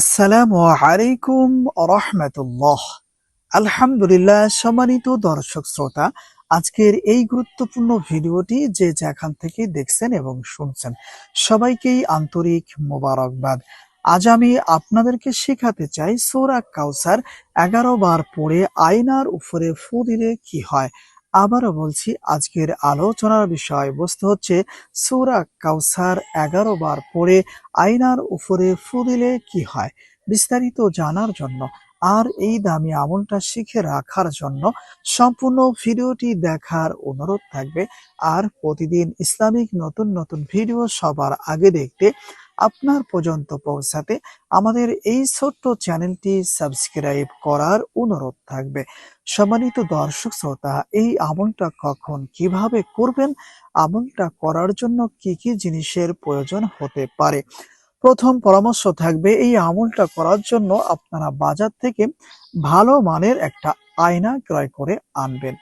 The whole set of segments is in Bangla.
আসসালামু আলাইকুম রহমতুল্লাহ আলহামদুলিল্লাহ, সম্মানিত দর্শক শ্রোতা, আজকের এই গুরুত্বপূর্ণ ভিডিওটি যে যেখান থেকে দেখছেন এবং শুনছেন, সবাইকেই আন্তরিক মোবারকবাদ। আজ আমি আপনাদেরকে শেখাতে চাই সৌরা কাউসার এগারো বার পড়ে আয়নার উপরে ফু দিলে কি হয়। আবারও বলছি, আজকের আলোচনার বিষয় বস্তু হচ্ছে সৌরা কাউসার এগারো বার পড়ে আয়নার উপরে ফু দিলে কি হয়? বিস্তারিত জানার জন্য আর এই দামি আমলটা শিখে রাখার জন্য সম্পূর্ণ ভিডিওটি দেখার অনুরোধ থাকবে। আর প্রতিদিন ইসলামিক নতুন নতুন ভিডিও সবার আগে দেখতে আপনার পর্যন্ত পৌঁছাতে আমাদের এই ছোট্ট চ্যানেলটি সাবস্ক্রাইব করার অনুরোধ থাকবে। সম্মানিত দর্শক শ্রোতা, এই আমলটা কখন কীভাবে করবেন? আমলটা করার জন্য কি কি জিনিসের প্রয়োজন হতে পারে? প্রথম পরামর্শ থাকবে, এই আমলটা করার জন্য আপনারা বাজার থেকে ভালো মানের একটা আয়না ক্রয় করে আনবেন।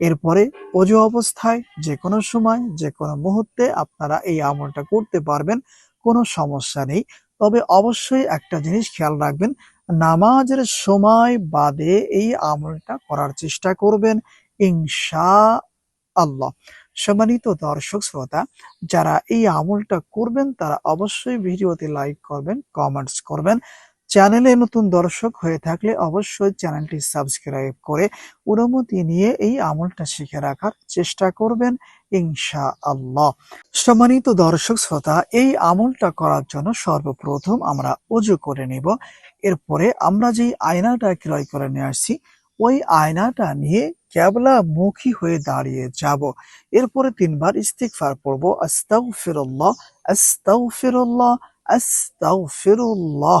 এরপরে অজু অবস্থায় যে কোনো সময় যে কোনো মুহূর্তে আপনারা এই আমলটা করতে পারবেন। কোনো সমস্যা নেই। তবে অবশ্যই একটা জিনিস খেয়াল রাখবেন, নামাজের সময় বাদে এই আমলটা করার চেষ্টা করবেন ইনশা আল্লাহ সম্মানিত দর্শক, শ্রোতা, যারা এই আমলটা করবেন তারা অবশ্যই ভিডিওতে লাইক করবেন, কমেন্টস করবেন। চ্যানেলে নতুন দর্শক হয়ে থাকলে অবশ্যই চ্যানেলটি সাবস্ক্রাইব করে অনুমতি নিয়ে এই আমলটা শিখে রাখার চেষ্টা করবেন ইনশা আল্লাহ সম্মানিত দর্শক শ্রোতা, এই আমলটা করার জন্য সর্বপ্রথম আমরা অজু করে নিব। এরপরে আমরা যেই আয়নাটা ক্রয় করে নিয়ে আসছি, ওই আয়নাটা নিয়ে ক্যাবলা মুখী হয়ে দাঁড়িয়ে যাব। এরপরে তিনবার ইস্তিগফার পড়ব, আস্তাগফিরুল্লাহ আস্তাগফিরুল্লাহ আস্তাগফিরুল্লাহ।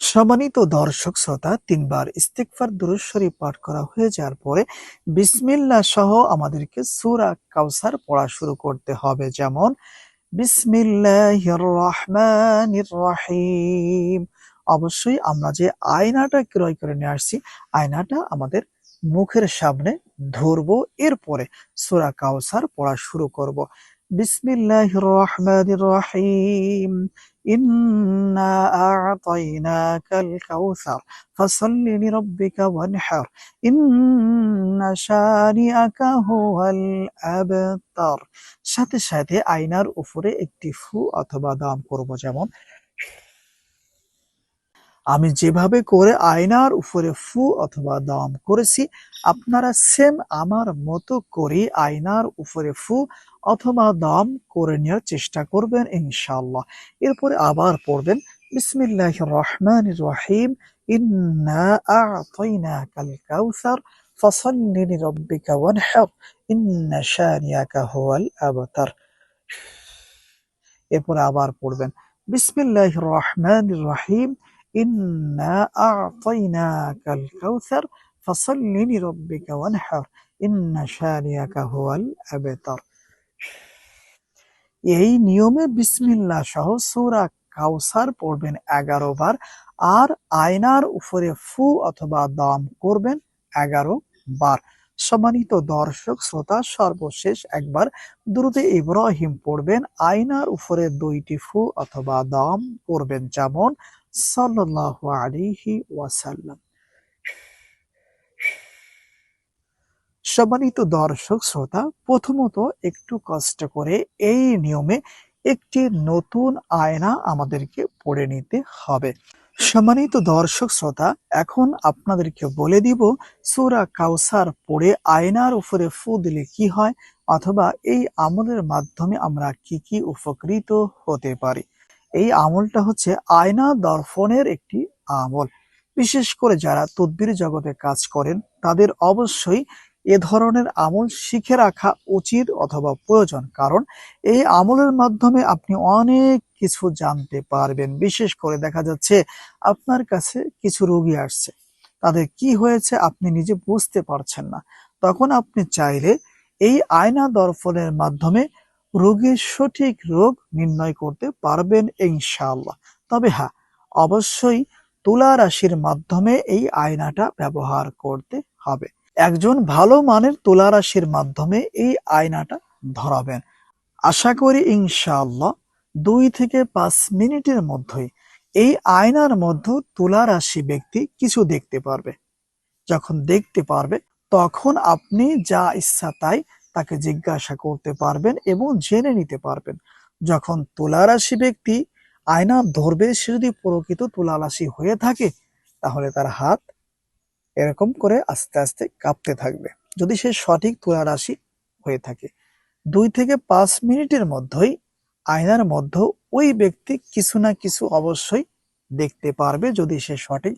সম্মানিত দর্শক শ্রোতা, তিনবার ইস্তিকফার দুরুশ্বরী পাঠ করা হয়ে যাওয়ার পরে বিসমিল্লাহ সহ আমাদেরকে সূরা কাউসার পড়া শুরু করতে হবে। যেমন বিসমিল্লাহির রহমানির রহিম অবশ্যই আমরা যে আয়নাটা ক্রয় করে নিয়ে আসছি, আয়নাটা আমাদের মুখের সামনে ধরবো, এরপরে সূরা কাউসার পড়া শুরু করব। বিসমিল্লাহির রহমানির রহিম إنا أعطيناك الكوثر فصل لربك وانحر إن شانئك هو الأبتر সাথে সাথে আয়নার উপরে একটি ফু অথবা দাম করব যেমন আমি যেভাবে করে আয়নার উপরে ফু অথবা দম করেছি আপনারা সেম আমার মতো করে আয়নার উপরে ফু অথবা দম করে নেওয়ার চেষ্টা করবেন ইনশাআল্লাহ এরপরে আবার পড়বেন বিসমিল্লাহ রহমান রহিম ইন্না আ'তাইনাকাল কাউসার ফাসাল্লি লিরাব্বিকা ওয়ানহার ইন্না শানিয়াকা হুয়াল আবতার এরপরে আবার পড়বেন বিসমিল্লাহ রহমান রহিম إنا أعطيناك الكوثر فصل لربك وانحر إن شانئك هو الأبتر এই নিয়মে বিসমিল্লাহ সহ সূরা কাউসার পড়বেন এগারো বার, আর আয়নার উপরে ফু অথবা দাম করবেন এগারো বার। সম্মানিত দর্শক, শ্রোতা, সর্বশেষ একবার দ্রুতে ইব্রাহিম পড়বেন, আয়নার উপরে দুইটি ফু অথবা দাম করবেন যেমন সাল্লাল্লাহু আলাইহি ওয়াসাল্লাম। সম্মানিত দর্শক শ্রোতা, প্রথমত একটু কষ্ট করে এই নিয়মে একটি নতুন আয়না আমাদেরকে পড়ে নিতে হবে। সম্মানিত দর্শক শ্রোতা, এখন আপনাদেরকে বলে দিব সূরা কাউসার পড়ে আয়নার উপরে ফু দিলে কি হয় অথবা এই আমলের মাধ্যমে আমরা কি কি উপকৃত হতে পারি। এই আমলটা হচ্ছে আয়না দর্পণের একটি আমল। বিশেষ করে যারা তদ্বির জগতে কাজ করেন, তাদের অবশ্যই এ ধরনের আমল শিখে রাখা উচিত অথবা প্রয়োজন, কারণ এই আমলের মাধ্যমে আপনি অনেক কিছু জানতে পারবেন। বিশেষ করে দেখা যাচ্ছে আপনার কাছে কিছু রোগী আসছে, তাদের কি হয়েছে আপনি নিজে বুঝতে পারছেন না। তখন আপনি চাইলে এই আয়না দর্পণের মাধ্যমে রোগীর সঠিক রোগ নির্ণয় করতে পারবেন ইনশাআল্লাহ। তবে হ্যাঁ অবশ্যই তুলা রাশির মাধ্যমে এই আয়নাটা ব্যবহার করতে হবে। একজন ভালো মানের তুলা রাশির মাধ্যমে এই আয়নাটা ধরাবেন। আশা করি ইনশাআল্লাহ দুই থেকে পাঁচ মিনিটের মধ্যেই এই আয়নার মধ্যে তুলা রাশি ব্যক্তি কিছু দেখতে পারবে। যখন দেখতে পারবে, তখন আপনি যা ইচ্ছা তাই তাকে জিজ্ঞাসা করতে পারবেন এবং জেনে নিতে পারবেন। যখন তুলা রাশি ব্যক্তি আয়না ধরবে, সে যদি প্রকৃত তুলা রাশি হয়ে থাকে, তাহলে তার হাত এরকম করে আস্তে আস্তে কাঁপতে থাকবে। যদি সে সঠিক তুলা রাশি হয়ে থাকে, দুই থেকে পাঁচ মিনিটের মধ্যেই আয়নার মধ্যে ওই ব্যক্তি কিছু না কিছু অবশ্যই দেখতে পারবে যদি সে সঠিক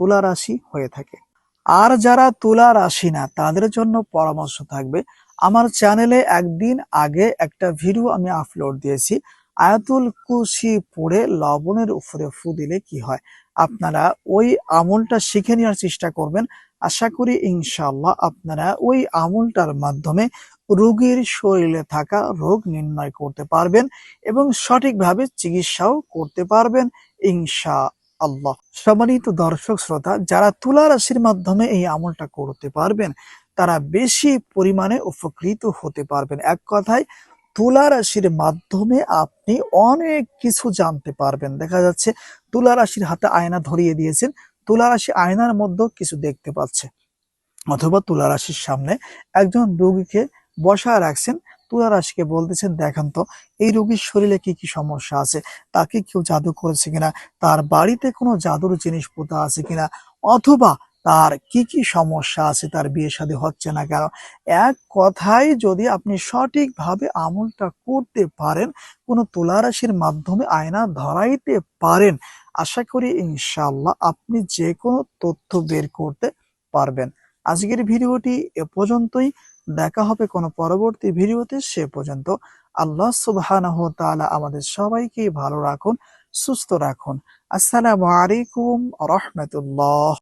তুলা রাশি হয়ে থাকে। আর যারা তুলা রাশি না, তাদের জন্য পরামর্শ থাকবে, আমার চ্যানেলে একদিন আগে একটা ভিডিও আমি আপলোড দিয়েছি, আয়াতুল কুশি পড়ে লবণের উপরে ফু দিলে কি হয়? আপনারা ওই আমলটা শিখে নেওয়ার চেষ্টা করবেন। আশা করি ইনশাল্লাহ আপনারা ওই আমলটার মাধ্যমে রোগীর শরীরে থাকা রোগ নির্ণয় করতে পারবেন এবং সঠিকভাবে চিকিৎসাও করতে পারবেন ইনশা আল্লাহ সম্মানিত দর্শক শ্রোতা, যারা তুলা রাশির মাধ্যমে এই আমলটা করতে পারবেন, তারা বেশি পরিমাণে উপকৃত হতে পারবেন। এক কথায় তুলা রাশির মাধ্যমে আপনি অনেক কিছু জানতে পারবেন। দেখা যাচ্ছে তুলা রাশির হাতে আয়না ধরিয়ে দিয়েছেন তুলা রাশি আয়নার মধ্যেও কিছু দেখতে পাচ্ছে। অথবা তুলা রাশির সামনে একজন রোগীকে বসায় রাখছেন তুলা রাশিকে বলতেছেন, দেখেন তো, এই রোগীর শরীরে কি কি সমস্যা আছে? তাকে কেউ জাদু করেছে কিনা? তার বাড়িতে কোনো জাদুর জিনিস পোতা আছে কিনা? অথবা তার কি কি সমস্যা আছে, তার বিয়ে শাদী হচ্ছে না কেন? এক কথায় যদি আপনি সঠিকভাবে আমলটা করতে পারেন, কোনো তুলা রাশির মাধ্যমে আয়না ধরাইতে পারেন, আশা করি ইনশাল্লাহ আপনি যে কোনো তথ্য বের করতে পারবেন। আজকের ভিডিওটি এ পর্যন্তই। দেখা হবে কোনো পরবর্তী ভিডিওতে। সে পর্যন্ত আল্লাহ সুবহানাহু আমাদের সবাইকে ভালো রাখুন, সুস্থ রাখুন। আসসালামু আলাইকুম রহমতুল্লাহ।